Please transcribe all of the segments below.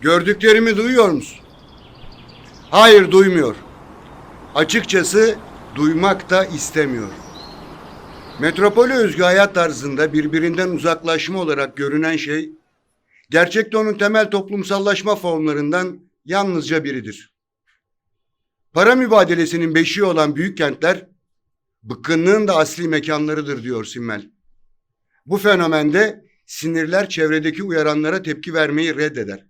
Gördüklerimi duyuyor musun? Hayır duymuyor. Açıkçası duymak da istemiyor. Metropole özgü hayat tarzında birbirinden uzaklaşma olarak görünen şey, gerçekte onun temel toplumsallaşma formlarından yalnızca biridir. Para mübadelesinin beşiği olan büyük kentler, bıkkınlığın da asli mekanlarıdır diyor Simmel. Bu fenomende sinirler çevredeki uyaranlara tepki vermeyi reddeder.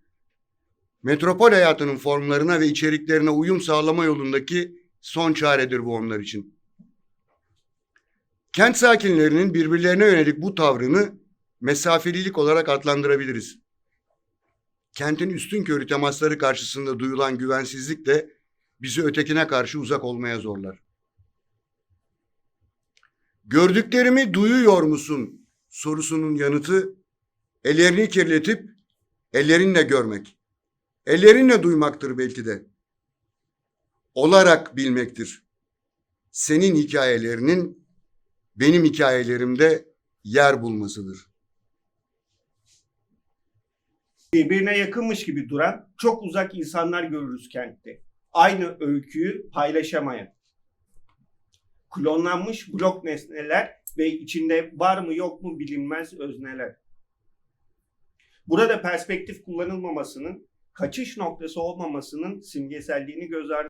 Metropol hayatının formlarına ve içeriklerine uyum sağlama yolundaki son çaredir bu onlar için. Kent sakinlerinin birbirlerine yönelik bu tavrını mesafelilik olarak adlandırabiliriz. Kentin üstün körü temasları karşısında duyulan güvensizlik de bizi ötekine karşı uzak olmaya zorlar. Gördüklerimi duyuyor musun sorusunun yanıtı ellerini kirletip ellerinle görmek. Ellerinle duymaktır belki de. Olarak bilmektir. Senin hikayelerinin benim hikayelerimde yer bulmasıdır. birbirine yakınmış gibi duran çok uzak insanlar görürüz kentte. Aynı öyküyü paylaşamayan. Klonlanmış blok nesneler ve içinde var mı yok mu bilinmez özneler. Burada perspektif kullanılmamasının, kaçış noktası olmamasının simgeselliğini göz ardı